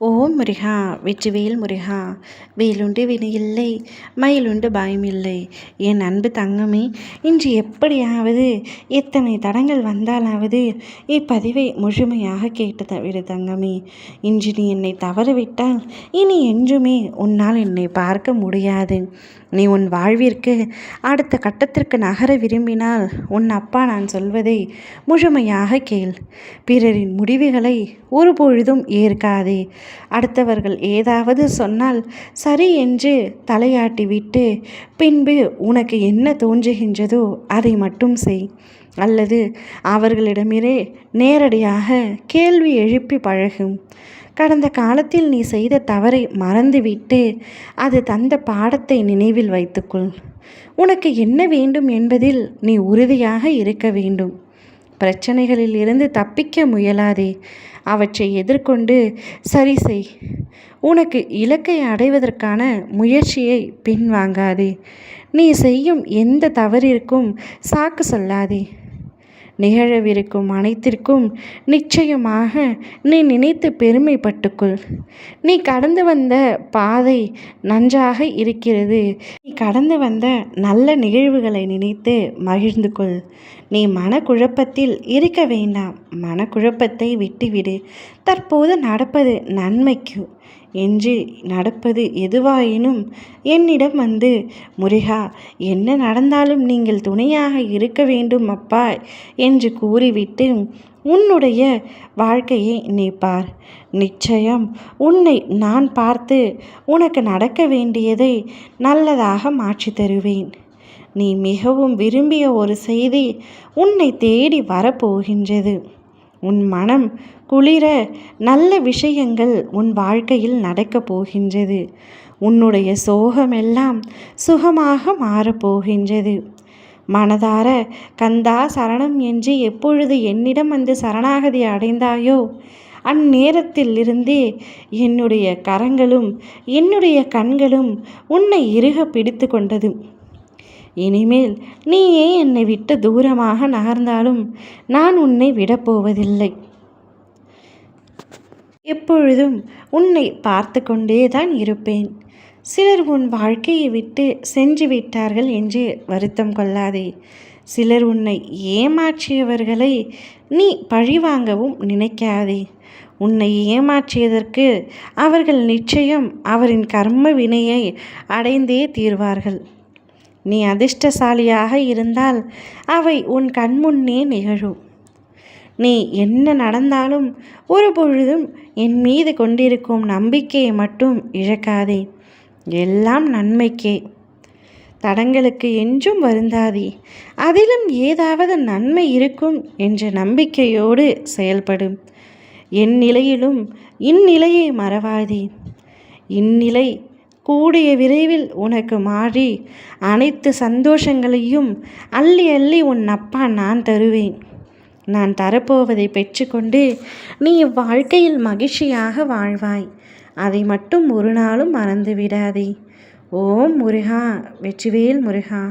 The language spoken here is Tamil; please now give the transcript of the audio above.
ஓ ஓம் முருகா வெற்றிவேல் முருகா. வேலுண்டு வினையில்லை மயிலுண்டு பயமில்லை. என் அன்பு தங்கமே இன்று எப்படியாவது எத்தனை தடங்கள் வந்தாலாவது இப்பதிவை முழுமையாக கேட்டு தவிர தங்கமே. இன்று நீ என்னை தவறவிட்டால் இனி என்றுமே உன்னால் என்னை பார்க்க முடியாது. நீ உன் வாழ்விற்கு அடுத்த கட்டத்திற்கு நகர விரும்பினால் உன் அப்பா நான் சொல்வதை முழுமையாக கேள். பிறரின் முடிவுகளை ஒருபொழுதும் ஏற்காதே. அடுத்தவர்கள் ஏதாவது சொன்னால் சரி என்று தலையாட்டிவிட்டு பின்பு உனக்கு என்ன தோன்றுகின்றதோ அதை மட்டும் செய். அல்லது அவர்களிடமிரே நேரடியாக கேள்வி எழுப்பி பழகும். கடந்த காலத்தில் நீ செய்த தவறை மறந்துவிட்டு அது தந்த பாடத்தை நினைவில் வைத்துக்கொள். உனக்கு என்ன வேண்டும் என்பதில் நீ உறுதியாக இருக்க வேண்டும். பிரச்சனைகளில் இருந்து தப்பிக்க முயலாதே. அவற்றை எதிர்கொண்டு சரி செய் உனக்கு இலக்கை அடைவதற்கான முயற்சியை பின்வாங்காதே. நீ செய்யும் எந்த தவறிற்கும் சாக்கு சொல்லாதே. நிகழவிருக்கும் அனைத்திற்கும் நிச்சயமாக நீ நினைத்து பெருமைப்பட்டுக்கொள். நீ கடந்து வந்த பாதை நன்றாக இருக்கிறது. நீ கடந்து வந்த நல்ல நிகழ்வுகளை நினைத்து மகிழ்ந்து கொள் நீ மனக்குழப்பத்தில் இருக்க வேண்டாம். மனக்குழப்பத்தை விட்டுவிடு. தற்போது நடப்பது நன்மைக்கு என்று நடப்பது எதுவாயினும் என்னிடம் வந்து முருகா என்ன நடந்தாலும் நீங்கள் துணையாக இருக்க வேண்டும் அப்பா என்று கூறிவிட்டு உன்னுடைய வாழ்க்கையை நீ பார். நிச்சயம் உன்னை நான் பார்த்து உனக்கு நடக்க வேண்டியதை நல்லதாக மாற்றி தருவேன். நீ மிகவும் விரும்பிய ஒரு செய்தி உன்னை தேடி வரப்போகின்றது. உன் மனம் குளிர நல்ல விஷயங்கள் உன் வாழ்க்கையில் நடக்கப் போகின்றது. உன்னுடைய சோகமெல்லாம் சுகமாக மாறப்போகின்றது மனதார கந்தா சரணம் என்று எப்பொழுது என்னிடம் வந்து சரணாகதி அடைந்தாயோ அந்நேரத்தில் இருந்தே என்னுடைய கரங்களும் என்னுடைய கண்களும் உன்னை இறுக பிடித்து கொண்டது. இனிமேல் நீயே என்னை விட்டு தூரமாக நகர்ந்தாலும் நான் உன்னை விடப்போவதில்லை. எப்பொழுதும் உன்னை பார்த்து கொண்டே தான் இருப்பேன். சிலர் உன் வாழ்க்கையை விட்டு சென்று விட்டார்கள் என்று வருத்தம் கொள்ளாதே. சிலர் உன்னை ஏமாற்றியவர்களை நீ பழிவாங்கவும் நினைக்காதே. உன்னை ஏமாற்றியதற்கு அவர்கள் நிச்சயம் அவரின் கர்ம வினையை அடைந்தே தீர்வார்கள். நீ அதிர்ஷ்டசாலியாக இருந்தால் அவை உன் கண்முன்னே நிகழும். நீ என்ன நடந்தாலும் ஒரு பொழுதும் என் மீது கொண்டிருக்கும் நம்பிக்கையை மட்டும் இழக்காதே. எல்லாம் நன்மைக்கே. தடங்களுக்கு என்றும் வருந்தாதே. அதிலும் ஏதாவது நன்மை இருக்கும் என்ற நம்பிக்கையோடு செயல்படும். என் நிலையிலும் இந்நிலையை மறவாதே. இந்நிலை கூடிய விரைவில் உனக்கு மாறி அனைத்து சந்தோஷங்களையும் அள்ளி அள்ளி உன் அப்பா நான் தருவேன். நான் தரப்போவதை பெற்றுக்கொண்டு நீ வாழ்க்கையில் மகிழ்ச்சியாக வாழ்வாய். அதை மட்டும் ஒரு நாளும் மறந்து விடாதே ஓம் முருகா வெற்றிவேல் முருகா.